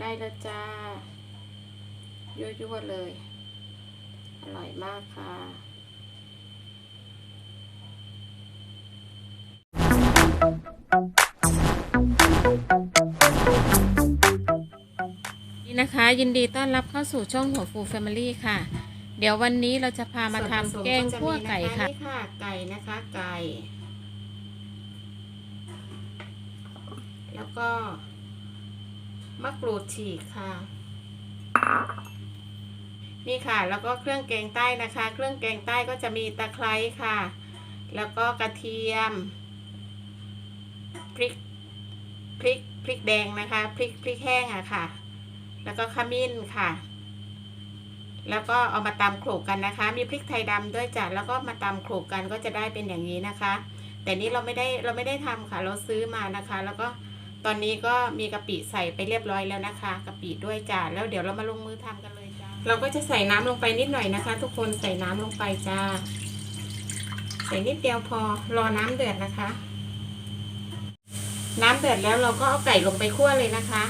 ได้แล้วจ้ายั่วๆเลย อร่อยมากค่ะนี่นะคะ ยินดีต้อนรับเข้าสู่ช่องหัวฟูแฟมิลี่ค่ะ เดี๋ยววันนี้เราจะพามาทำแกงคั่วไก่ค่ะนี่ค่ะ ไก่นะคะไก่ แล้วก็ มะกรูดฉีกค่ะ นี่ค่ะ แล้วก็เครื่องแกงใต้นะคะ เครื่องแกงใต้ก็จะมีตะไคร้ค่ะ แล้วก็กระเทียมพริกพริกพริกแดงนะคะพริกพริกแห้งอะค่ะ แล้วก็ขมิ้นค่ะ แล้วก็เอามาตำโขลกกันนะคะ มีพริกไทยดำด้วยจ้ะแล้วก็มาตำโขลกกันก็จะได้เป็นอย่างนี้นะคะ แต่นี้เราไม่ได้เราไม่ได้ทำค่ะ เราซื้อมานะคะ แล้วก็ ตอนนี้ก็มีกะปิใส่ไปเรียบร้อยแล้วนะคะกะปิด้วยจ้ะแล้วเดี๋ยวเรามาลงมือทำกันเลยจ้ะเราก็จะใส่น้ำลงไปนิดหน่อยนะคะ ทุกคนใส่น้ำลงไปจ้า ใส่นิดเดียวพอรอน้ำเดือดนะคะ น้ำเดือดแล้วเราก็เอาไก่ลงไปคั่วเลยนะคะ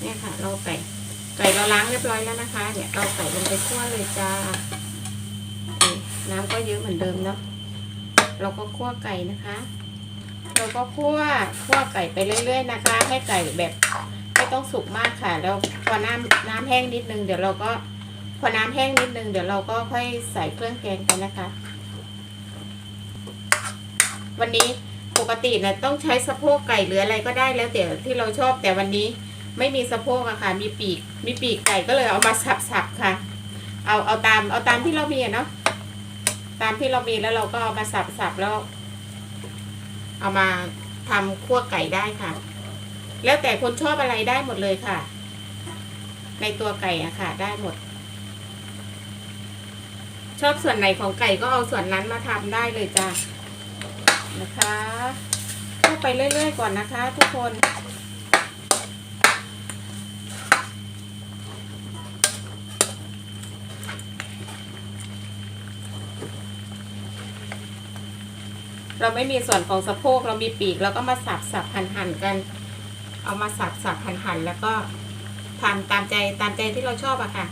เนี่ยค่ะ เราไก่ไก่เราล้างเรียบร้อยแล้วนะคะเนี่ยเราไก่ลงไปคั่วเลยจ้านี่น้ำก็เยอะเหมือนเดิมเนาะเราก็คั่วไก่นะคะ เราก็คั่วคั่วไก่ไปเรื่อย ๆ นะคะ ให้ไก่แบบไม่ต้องสุกมากค่ะ แล้วพอน้ำน้ำแห้งนิดนึงเดี๋ยวเราก็พอน้ำแห้งนิดนึงเดี๋ยวเราก็ค่อยใส่เครื่องแกงไปนะคะ วันนี้ปกติเนี่ยต้องใช้สะโพกไก่หรืออะไรก็ได้แล้วแต่ที่เราชอบแต่วันนี้ไม่มีสะโพกอะค่ะ มีปีก มีปีกไก่ก็เลยเอามาสับๆค่ะ เอาเอาตามเอาตามที่เรามีเนาะตามที่เรามีแล้วเราก็เอามาสับๆแล้ว เอามาทำคั่วไก่ได้ค่ะ แล้วแต่คนชอบอะไรได้หมดเลยค่ะ ในตัวไก่อะค่ะ ได้หมด ชอบส่วนไหนของไก่ก็เอาส่วนนั้นมาทำได้เลยจ้านะคะเข้าไปเรื่อยๆก่อนนะคะ ทุกคน เราไม่มีส่วนของสะโพกเรามีปีกเราก็มาสับสับหั่นหั่นกัน เอามาสับสับหั่นหั่นแล้วก็ทำตามใจตามใจที่เราชอบอะค่ะ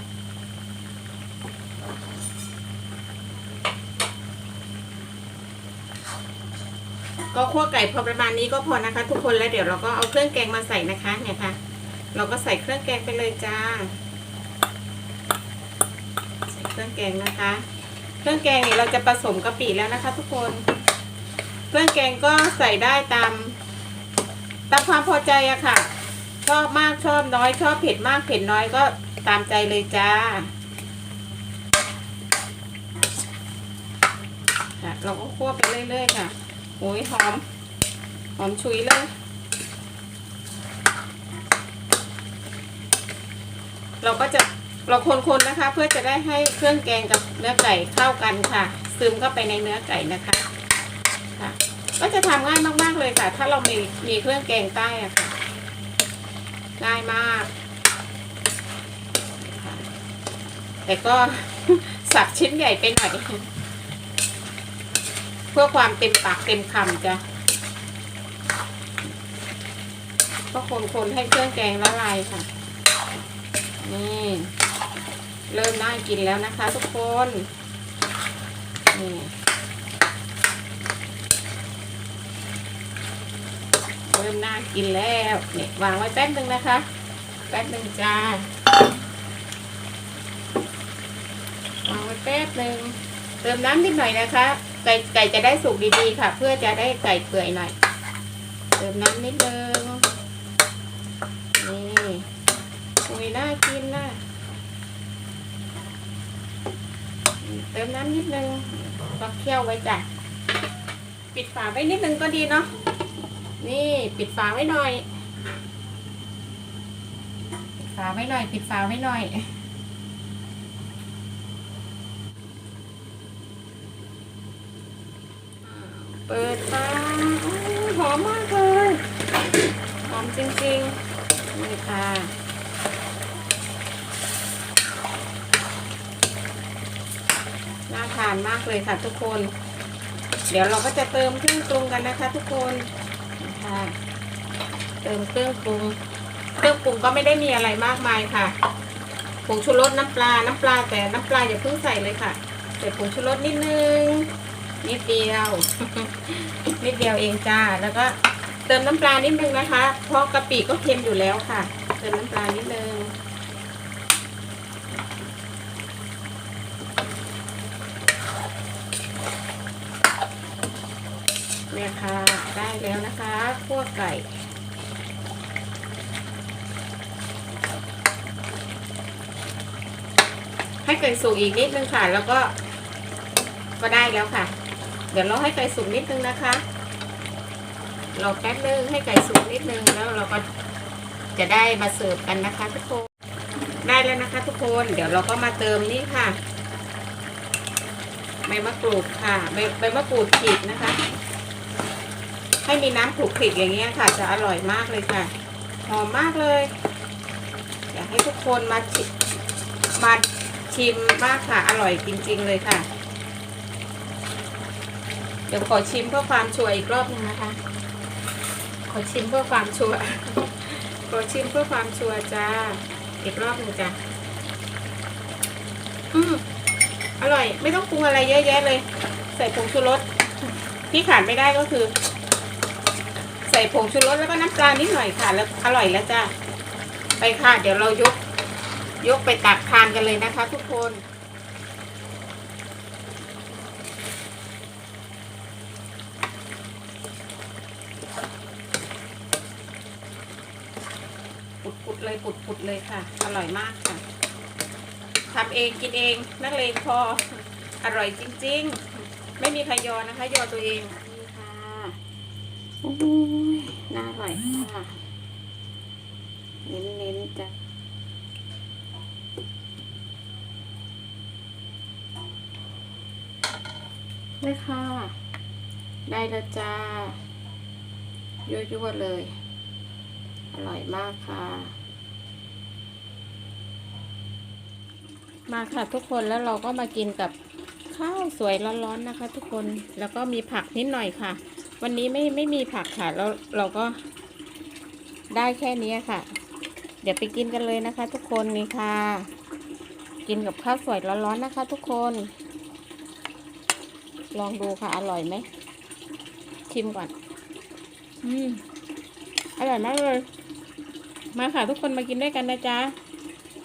ก็คั่วไก่พอประมาณนี้ก็พอนะคะ ทุกคนแล้วเดี๋ยวเราก็เอาเครื่องแกงมาใส่นะคะเนี่ยค่ะ เราก็ใส่เครื่องแกงไปเลยจ้า ใส่เครื่องแกงนะคะ เครื่องแกงเนี่ยเราจะผสมกะปิแล้วนะคะ ทุกคน เครื่องแกงก็ใส่ได้ตามตามความพอใจอะค่ะ ชอบมากชอบน้อย ชอบเผ็ดมากเผ็ดน้อยก็ตามใจเลยจ้าค่ะเราก็คั่วไปเรื่อยๆค่ะโอ้ยหอม หอมฉุยเลย เราก็จะเราคนๆนะคะ เพื่อจะได้ให้เครื่องแกงกับเนื้อไก่เข้ากันค่ะ ซึมเข้าไปในเนื้อไก่นะคะ ก็จะทำง่ายมาก ๆ เลยค่ะ ถ้าเรามีมีเครื่องแกงใต้อะค่ะ ง่ายมาก แต่ก็สับชิ้นใหญ่ไปหน่อย เพื่อความเต็มปากเต็มคำจ้ะ ก็คนๆให้เครื่องแกงละลายค่ะ นี่เริ่มน่ากินแล้วนะคะทุกคน นี่ ริ่มน่ากินแล้วเนี่ยวางไว้แป๊บนึงนะคะ แป๊บนึงจ้าวางไว้แป๊บนึงเติมน้ำนิดหน่อยนะคะ ไก่ไก่จะได้สุกดีๆค่ะ เพื่อจะได้ไก่เปื่อยหน่อย เติมน้ำนิดนึงนี่อุ้ยน่ากินนะเติมน้ำนิดนึงก็เคี่ยวไว้จ้ะปิดฝาไว้นิดนึงก็ดีเนาะ นี่ปิดฝาไว้หน่อยปิดฝาไว้หน่อย ปิดฝาไว้หน่อย เปิดฝาอหอมมากเลยหอมจริงๆนี่ค่ะน่าทานมากเลยค่ะทุกคน เดี๋ยวเราก็จะเติมเครื่องปรุงกันนะคะทุกคน เติมเครื่องปรุง เครื่องปรุงก็ไม่ได้มีอะไรมากมายค่ะ ผงชูรสน้ำปลา น้ำปลาแต่น้ำปลาอย่าเพิ่งใส่เลยค่ะ ใส่ผงชูรสนิดนึง นิดเดียว นิดเดียวเองจ้า แล้วก็เติมน้ำปลานิดนึงนะคะ เพราะกะปิก็เค็มอยู่แล้วค่ะ เติมน้ำปลานิดนึงเนี่ยค่ะ ได้แล้วนะคะคั่วไก่ ให้ไก่สุกอีกนิดนึงค่ะ แล้วก็ก็ได้แล้วค่ะ เดี๋ยวเราให้ไก่สุกนิดนึงนะคะรอแป๊บนึงให้ไก่สุกนิดนึงแล้วเราก็จะได้มาเสิร์ฟกันนะคะ ทุกคนได้แล้วนะคะ ทุกคนเดี๋ยวเราก็มาเติมนี่ค่ะใบมะกรูดค่ะใบใบมะกรูดขีดนะคะ ให้มีน้ำขลุกขลิกอย่างเงี้ยค่ะ จะอร่อยมากเลยค่ะ หอมมากเลย อยากให้ทุกคนมาชิมาชิมมากค่ะ อร่อยจริง ๆ เลยค่ะ เดี๋ยวขอชิมเพื่อความชัวร์อีกรอบหนึงนะคะ ขอชิมเพื่อความชัวร์ขอชิมเพื่อความชัวร์จ้า อีกรอบหนึ่งจ้ะอืมอร่อย ไม่ต้องปรุงอะไรเยอะแยะเลย ใส่ผงชูรสที่ขาดไม่ได้ก็คือ ส่ผงชูรสแล้วก็น้ำปลานิดหน่อยค่ะ แล้วอร่อยแล้วจ้าไปค่ะ เดี๋ยวเรายก ยกไปตักทานกันเลยนะคะ ทุกคนปุดๆเลยปุดๆเลยค่ะ อร่อยมากค่ะทำเองกินเอง นักเลงพอ อร่อยจริง ๆ ไม่มีใครยอนะคะ ยอตัวเอง โอ้ยน่าอร่อยค่ะ เน้นๆจ้ะได้ค่ะ ได้ล้วจ้ายั่วๆเลย อร่อยมากค่ะ มาค่ะทุกคนแล้วเราก็มากินกับข้าวสวยร้อนๆนะคะ ทุกคนแล้วก็มีผักนิดหน่อยค่ะ วันนี้ไม่ไม่มีผักค่ะ แล้วเราก็ได้แค่นี้ค่ะ เดี๋ยวไปกินกันเลยนะคะ ทุกคนนี่ค่ะ กินกับข้าวสวยร้อนๆนะคะ ทุกคน ลองดูค่ะอร่อยไหมชิมก่อน อืมอร่อยมากเลย มาค่ะทุกคนมากินด้วยกันนะจ๊ะ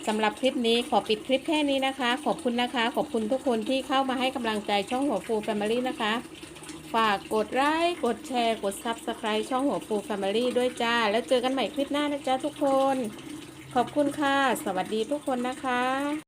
สำหรับคลิปนี้ขอปิดคลิปแค่นี้นะคะ ขอบคุณนะคะ ขอบคุณทุกคนที่เข้ามาให้กำลังใจช่องหัวฟูแฟมิลี่นะคะ ฝากกดไลค์กดแชร์ กด Subscribe ช่องหัวฟูแฟมิลี่ด้วยจ้า แล้วเจอกันใหม่คลิปหน้านะจ๊ะทุกคน ขอบคุณค่ะ สวัสดีทุกคนนะคะ